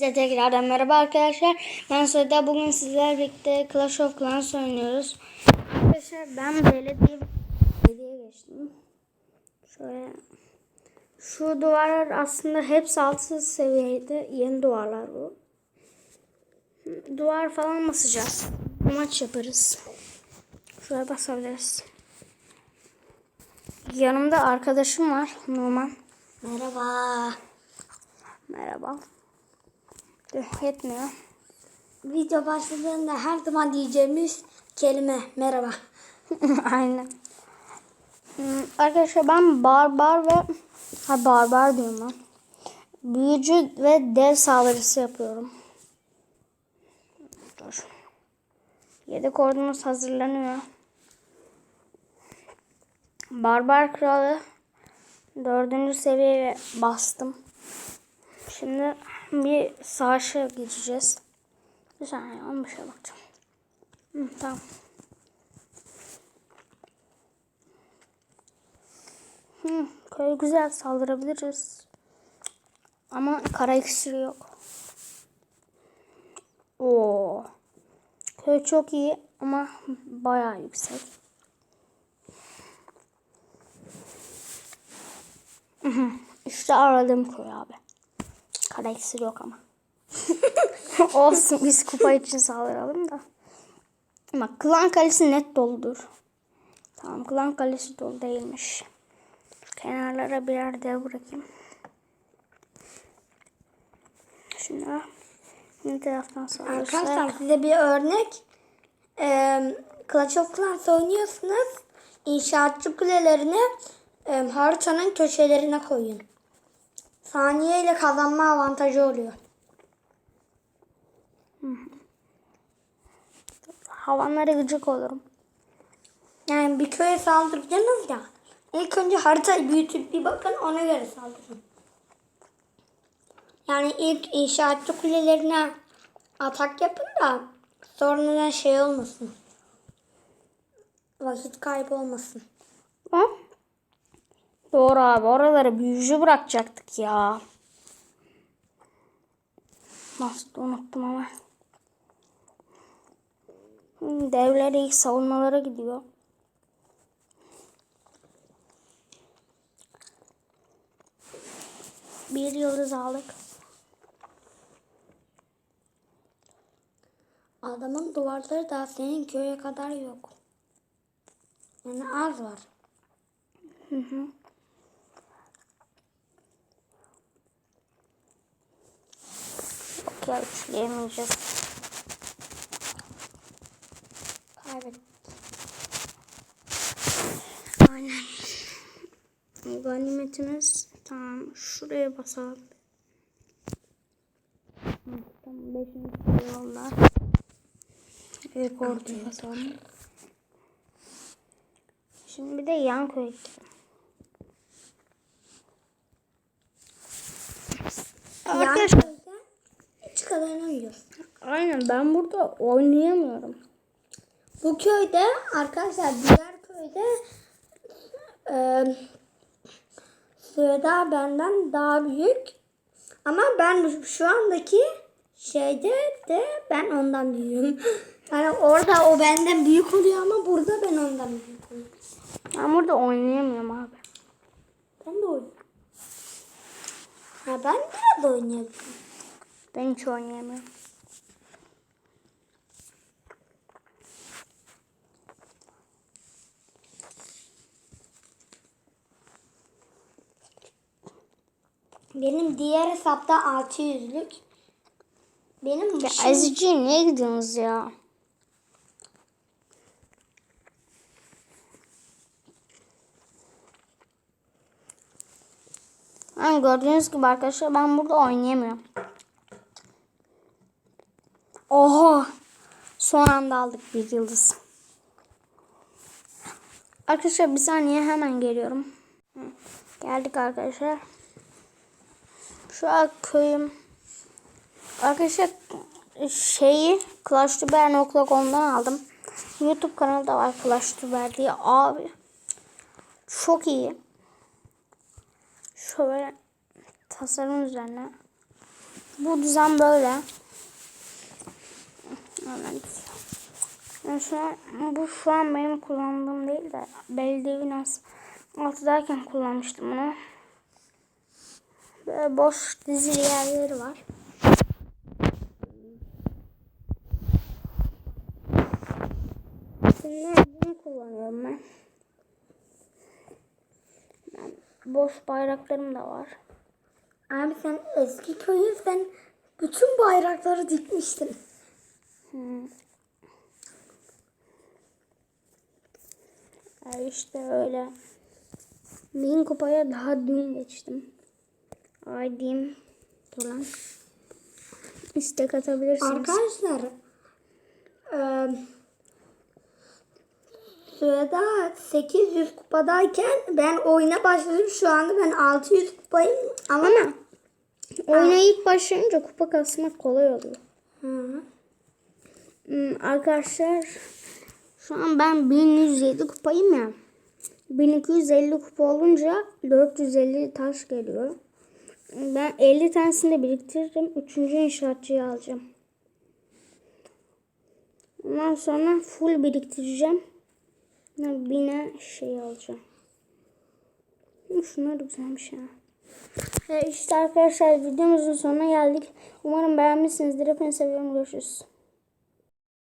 Size tekrardan merhaba arkadaşlar. Ben Söyle bugün sizlerle birlikte Clash of Clans oynuyoruz. Arkadaşlar ben belediye belediye geçtim. Şöyle şu duvarlar aslında hepsi altı seviyeydi. Yeni duvarlar bu. Duvar falan basacağız. Maç yaparız. Şuraya basabiliriz. Yanımda arkadaşım var. Numan. Merhaba. Merhaba. Tüh, Yetmiyor. Video başladığında her zaman diyeceğimiz kelime merhaba. Aynen. Hmm, Arkadaşlar ben barbar ve ha barbar diyorum ben. Büyücü ve dev saldırısı yapıyorum. Dur. Yedek ordumuz hazırlanıyor. Barbar kralı dördüncü seviyeye bastım. Şimdi bir savaşa geçeceğiz. Bir saniye ona bir şey bakacağım. Hı, tamam. Hı, köy güzel saldırabiliriz. Ama kara iksiri yok. Oo. Köy çok iyi ama bayağı yüksek. İşte aradığım köy abi. Kara iksiri yok ama. Olsun biz kupa için saldıralım da. Ama klan kalesi net doludur. Tamam klan kalesi dolu değilmiş. Kenarlara birer dev bırakayım. Şunu bir taraftan saldırırsak. Arkadaşlar size bir örnek. Ee, Clash of Clans oynuyorsunuz. İnşaatçı kulelerini e, haritanın köşelerine koyun. Saniye ile kazanma avantajı oluyor. Havanlara gıcık olurum. Yani bir köye saldıracaksınız ya. İlk önce haritayı büyütüp bir bakın ona göre saldırın. Yani ilk inşaatçı kulelerine atak yapın da sonradan şey olmasın. Vakit kaybı olmasın. Ha? Doğru abi oraları büyücü bırakacaktık ya. Nasıl unuttum ama. Hmm, Devler ilk savunmalara gidiyor. Bir yıldız aldık. Adamın duvarları da senin köye kadar yok. Yani az var. Yok ya üçleyemeyeceğiz. Kaybettik. Aynen. Ganimetimiz tamam. Şuraya basalım. Beşinci yolda. İlk ortaya basalım. Şimdi bir de yan köy gidelim. Arkadaşlar. Kazanamıyoruz. Aynen ben burada oynayamıyorum. Bu köyde arkadaşlar diğer köyde e, Süheda benden daha büyük. Ama ben şu andaki şeyde de ben ondan büyüğüm. Yani orada o benden büyük oluyor ama burada ben ondan büyük oluyorum. Ben burada oynayamıyorum abi. Ben de oynuyorum. Ha ben biraz oynayabilirim. Ben hiç oynayamıyorum. Benim diğer hesapta 600'lük. Benim Ya şimdi- Ezici'ye niye gidiyorsunuz ya? Yani gördüğünüz gibi arkadaşlar ben burada oynayamıyorum. Oha! Son anda aldık bir yıldız. Arkadaşlar bir saniye hemen geliyorum. Geldik arkadaşlar. Şu an köyüm Arkadaşlar şeyi clashtubber.com'dan aldım. YouTube kanalı da var Clashtubber diye. Abi çok iyi. Şöyle tasarım üzerine bu düzen böyle. Evet. Yani şu bu şu an benim kullandığım değil de belediye binası altıdayken kullanmıştım bunu. Böyle boş dizili yerleri var. Bunlar bunu kullanıyorum ben. ben. Boş bayraklarım da var. Abi sen eski köyün sen bütün bayrakları dikmiştin. İşte öyle. Bin kupaya daha dün geçtim. Ay diyeyim. Dur lan. İstek atabilirsiniz. Arkadaşlar eee sırada 800 kupadayken ben oyuna başladım. Şu anda ben 600 kupayım ama, Ama oyuna ilk başlayınca kupa kasmak kolay oluyor. Hı. Hmm, arkadaşlar şu an ben 1107 kupayım ya. 1250 kupa olunca 450 taş geliyor. Ben 50 tanesini de biriktiririm. Üçüncü inşaatçıyı alacağım. Ondan sonra full biriktireceğim. Bine şey alacağım. Şunlar da güzelmiş ya. Ve işte arkadaşlar videomuzun sonuna geldik. Umarım beğenmişsinizdir. Hepinizi seviyorum. Görüşürüz.